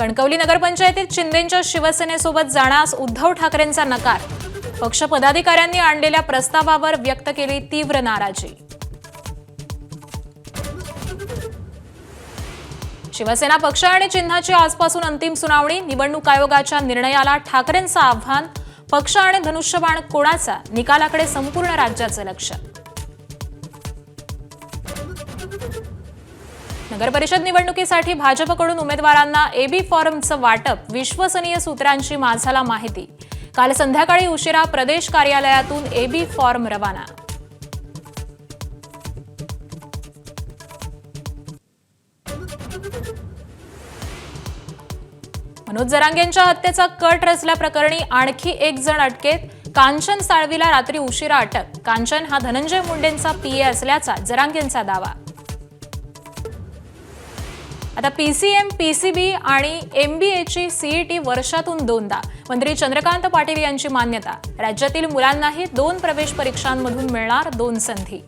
कणकवली नगरपंचायतीत शिंदेंच्या शिवसेनेसोबत जाण्यास उद्धव ठाकरेंचा नकार. पक्ष पदाधिकाऱ्यांनी आणलेल्या प्रस्तावावर व्यक्त केली तीव्र नाराजी. शिवसेना पक्ष आणि चिन्हाची आजपासून अंतिम सुनावणी निवडणूक आयोगाच्या निर्णयाला ठाकरेंचं आव्हान पक्ष आणि धनुष्यबाण कोणाचा निकालाकडे संपूर्ण राज्याचं लक्ष. नगरपरिषद निवडणुकीसाठी भाजपकडून उमेदवारांना एबी फॉर्मचं वाटप विश्वसनीय सूत्रांची माझाला माहिती. काल संध्याकाळी उशिरा प्रदेश कार्यालयातून एबी फॉर्म रवाना. मनोज जरांगेंच्या हत्येचा कट रचल्याप्रकरणी आणखी एक जण अटकेत. कांचन साळवीला रात्री उशिरा अटक. कांचन हा धनंजय मुंडेंचा पीए असल्याचा जरांगेंचा दावा. आता P C M P C B आणि एम बी एची सीईटी वर्षातून दोनदा. मंत्री चंद्रकांत पाटील यांची मान्यता. राज्यातील मुलांनाही दोन प्रवेश परीक्षांमधून मिळणार दोन संधी.